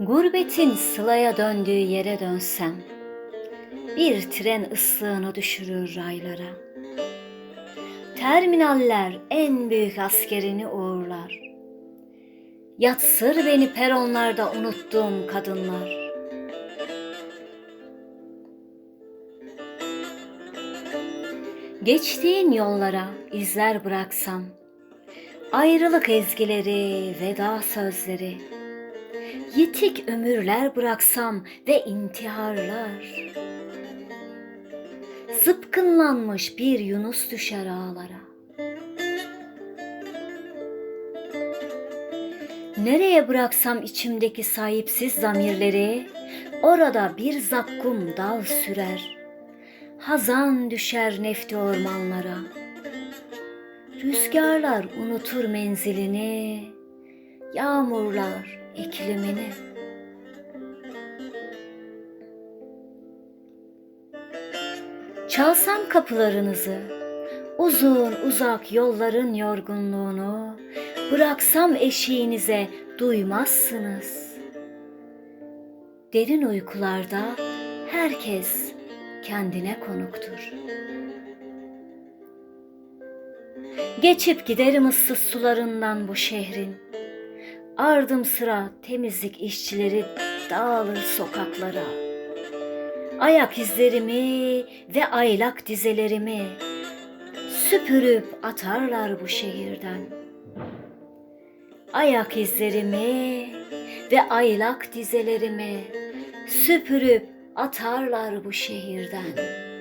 Gurbetin sılaya döndüğü yere dönsem, bir tren ıslığını düşürür raylara. Terminaller en büyük askerini uğurlar. Yatsır beni peronlarda unuttuğum kadınlar. Geçtiğin yollara izler bıraksam, ayrılık ezgileri, veda sözleri, yitik ömürler bıraksam ve intiharlar. Zıpkınlanmış bir Yunus düşer ağlara. Nereye bıraksam içimdeki sahipsiz zamirleri, orada bir zakkum dal sürer. Hazan düşer nefti ormanlara. Rüzgarlar unutur menzilini, yağmurlar iklimini. Çalsam kapılarınızı, uzun uzak yolların yorgunluğunu, bıraksam eşiğinize duymazsınız. Derin uykularda herkes kendine konuktur. Geçip giderim ıssız sularından bu şehrin. Ardım sıra temizlik işçileri dağılır sokaklara. Ayak izlerimi ve aylak dizelerimi süpürüp atarlar bu şehirden. Ayak izlerimi ve aylak dizelerimi süpürüp atarlar bu şehirden.